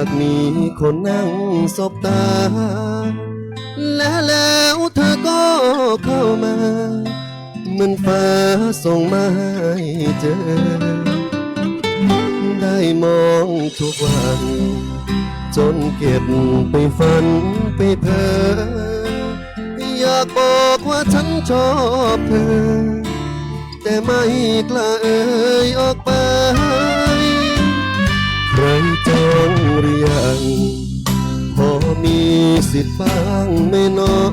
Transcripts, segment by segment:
ากมีคนนั่งสบตา และแล้วเธอก็เข้ามาเหมือนฟ้าส่งมาให้เจอ ได้มองทุกวันจนเก็บไปฝันไปเพ้ออยากบอกว่าฉันชอบเธอ แต่ไม่กล้าเอ่ยออกไป หรือยังพอมีสิทธิ์บ้างไม่น้อง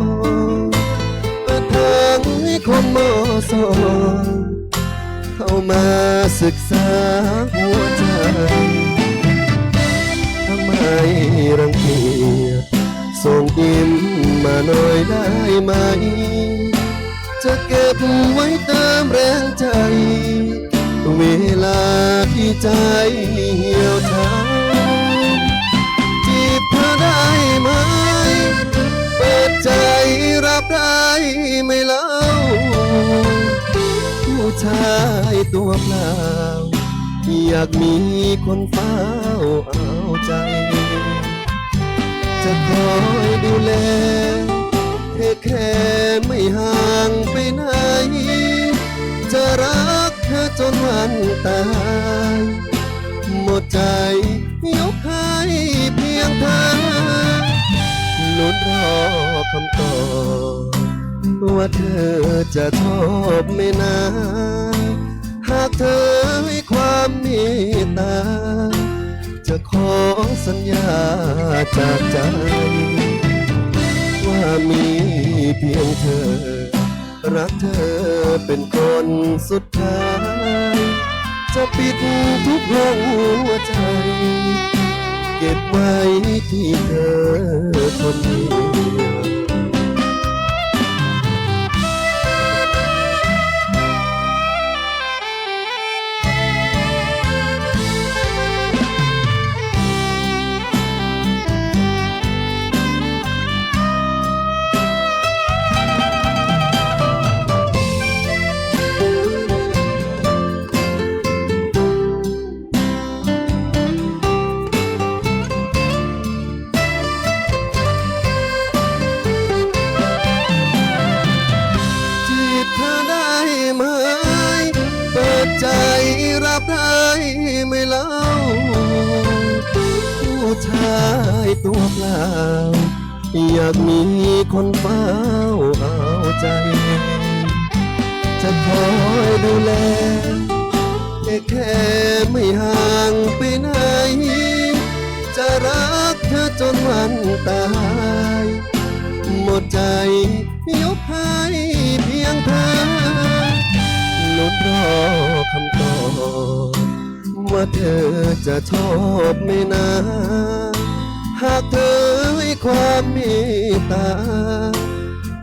เปิดทางให้คนมอสองเข้ามาศึกษาหัวใจทำไมรังเกียจส่งยิ้มมาหน่อยได้ไหม จะเก็บไว้ติมแรงใจ เวลาที่ใจเหี่ยวช้า ไหมเล่าผู้ชายตัวเปล่า อยากมีคนเฝ้าเอาใจ จะคอยดูแลเทคแค่ไม่ห่างไปไหน จะรักเธอจนวันตาย หมดใจยกให้เพียงเธอลุ้นรอคำตอบ ว่าเธอจะชอบไม่นาหากเธอให้ความเมตตา จะขอสัญญาจากใจ ว่ามีเพียงเธอ รักเธอเป็นคนสุดท้าย จะปิดทุกห้องหัวใจ เก็บไว้ที่เธอคนเดียว ล่าผู้ชายตัวเปล่า อยากมีคนเฝ้าเอาใจ จะคอยดูแลแค่แค่ไม่ห่างไปไหน จะรักเธอจนวันตาย หมดใจยกให้เพียงเธอลุ้นรอคำตอบ ว่าเธอจะชอบไม่นาหากเธอให้ความเมตตา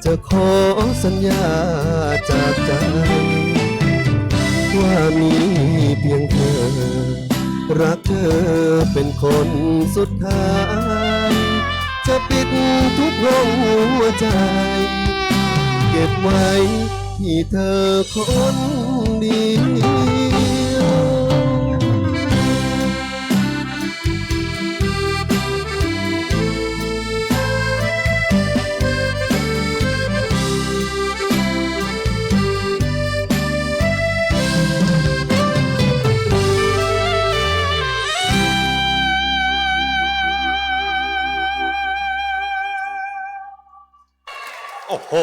จะขอสัญญาจากใจ ว่ามีเพียงเธอ รักเธอเป็นคนสุดท้าย จะปิดทุกรงหัวใจ เก็บไว้ที่เธอคนเดียว โอ้โห